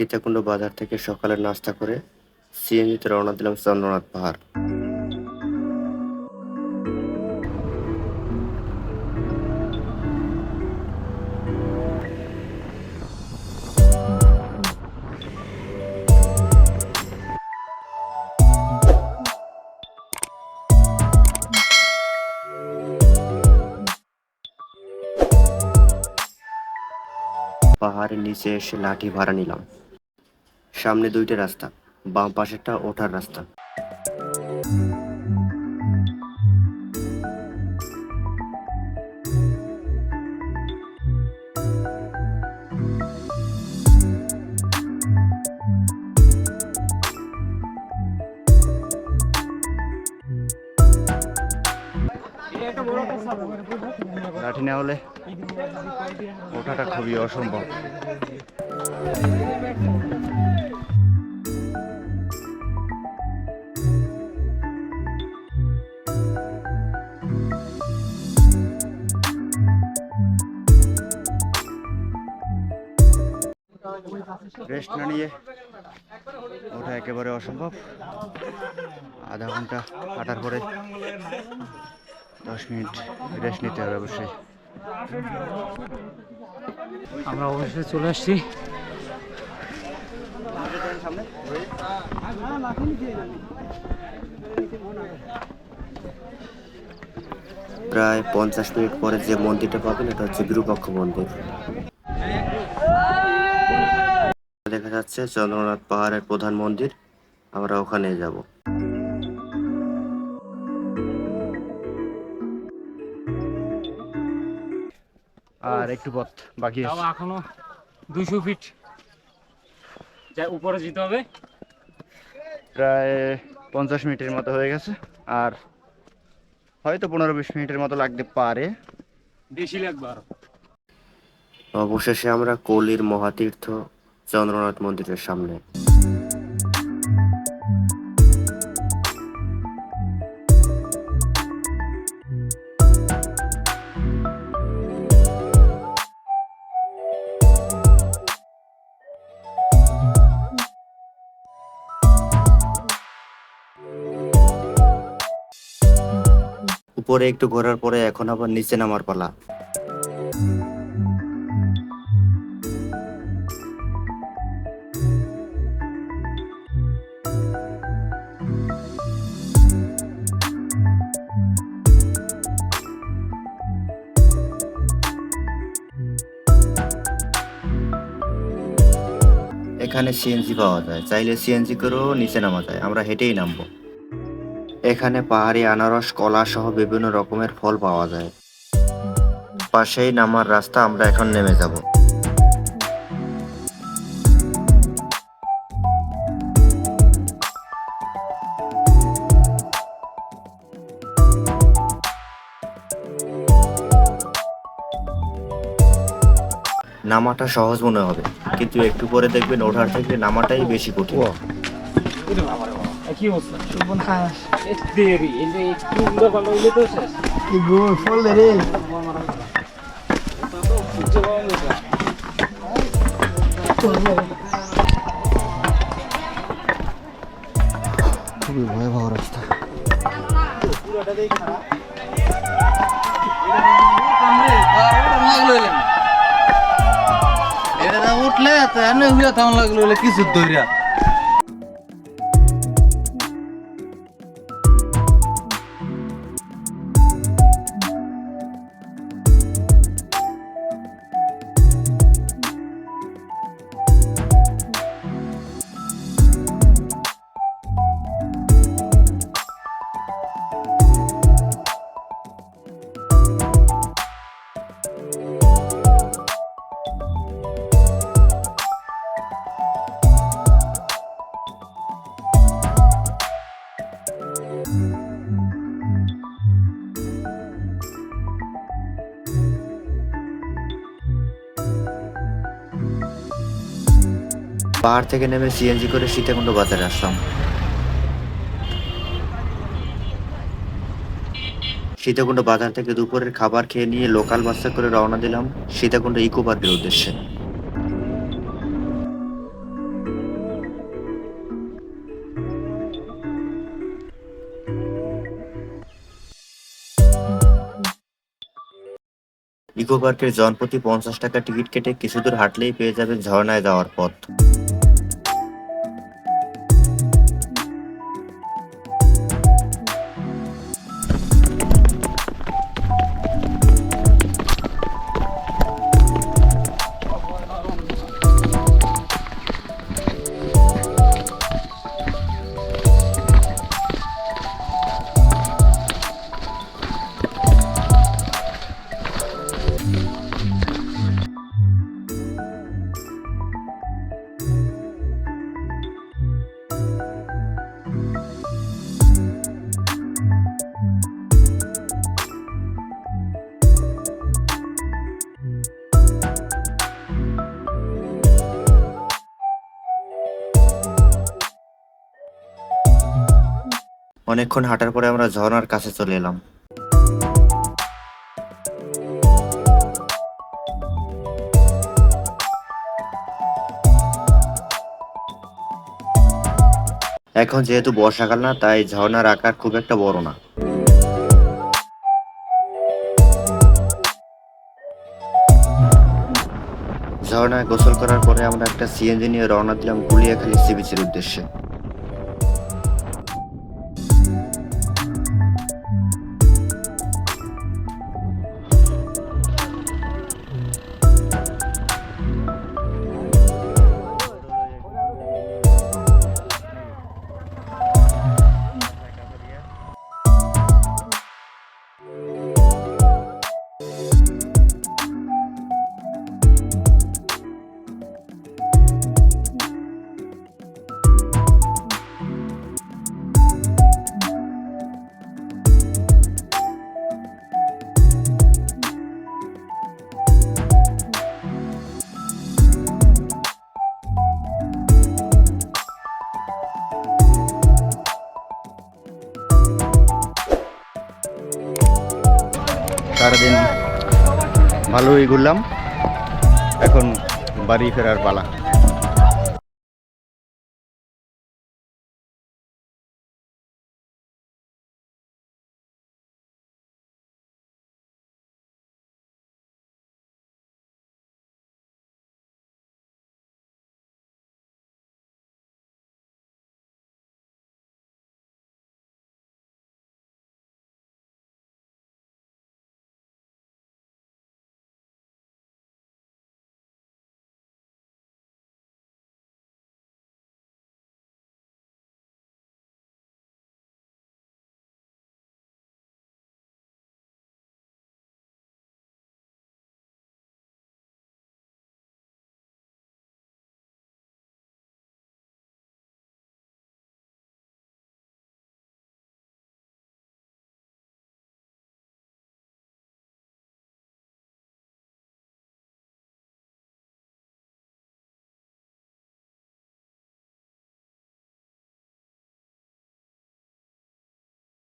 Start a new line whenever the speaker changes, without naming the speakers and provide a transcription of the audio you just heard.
সীতাকুণ্ড বাজার থেকে সকালের নাস্তা করে সিএনজিতে রওনা দিলাম চন্দ্রনাথ পাহাড়। পাহাড়ের নিচে এসে লাঠি ভাড়া নিলাম। সামনে দুইটা রাস্তা বাম পাশেরটা ওঠার রাস্তা। লাঠি না হলে ওঠাটা খুবই অসম্ভব। রেস্ট না নিয়ে ওঠা একেবারে অসম্ভব। আধা ঘণ্টা হাঁটার পরে দশ মিনিট রেস্ট নিতে হবে অবশ্যই।
আমরা অবশ্যই চলে আসছি।
প্রায় পঞ্চাশ মিনিট পরে যে মন্দিরটা পাবেন এটা হচ্ছে বিরূপাক্ষ মন্দির। যাচ্ছে চন্দ্রনাথ পাহাড়ের প্রধান মন্দির। আমরা ওখানে যাব।
আর একটু পথ বাকি
এখনও দুশো ফিট যা উপরে যেতে হবে।
প্রায় পঞ্চাশ মিনিটের মতো হয়ে গেছে। আর হয়তো পনেরো বিশ মিনিটের মতো লাগতে পারে।
বেশি লাগবে আরও।
অবশেষে আমরা কলির মহাতীর্থ চন্দ্রনাথ মন্দিরের সামনে। উপরে একটু ঘোরার পরে এখন আবার নিচে নামার পালা। এখানে সিএনজি পাওয়া যায়। চাইলে সিএনজি করেও নিচে নামা যায়। আমরা হেঁটেই নামবো। এখানে পাহাড়ি, আনারস, কলা সহ বিভিন্ন রকমের ফল পাওয়া যায়। পাশেই নামার রাস্তা, আমরা এখন নেমে যাব। নামাটা সহজ মনে হবে কিন্তু একটু পরে দেখবেন ওঠার থেকে নামাটাই বেশি কঠিন
কি অবস্থা সুবন খাস
উঠলে এত এনে হুইয়া থাম লাগল কিছু দইরা
পাহাড় থেকে নেমে সিএনজি করে সীতাকুণ্ড বাজারে আসলাম। সীতাকুণ্ড বাজার থেকে দুপুরের খাবার খেয়ে নিয়ে লোকাল বাসে করে রওনা দিলাম সীতাকুণ্ড ইকো পার্কের উদ্দেশ্যে। ইকো পার্কের জনপ্রতি পঞ্চাশ টাকা টিকিট কেটে কিছু দূর হাঁটলেই পেয়ে যাবেন ঝর্ণায় যাওয়ার পথ। অনেকক্ষণ হাঁটার পরে আমরা ঝর্ণার কাছে চলে এলাম। এখন যেহেতু বর্ষাকাল না, তাই ঝর্ণার আকার খুব একটা বড় না। ঝর্ণায় গোসল করার পরে আমরা একটা সিএনজি নিয়ে রওনা দিলাম গুলিয়াখালী সি বিচের উদ্দেশ্যে।
সারাদিন ভালোই ঘুরলাম। এখন বাড়ি ফেরার পালা।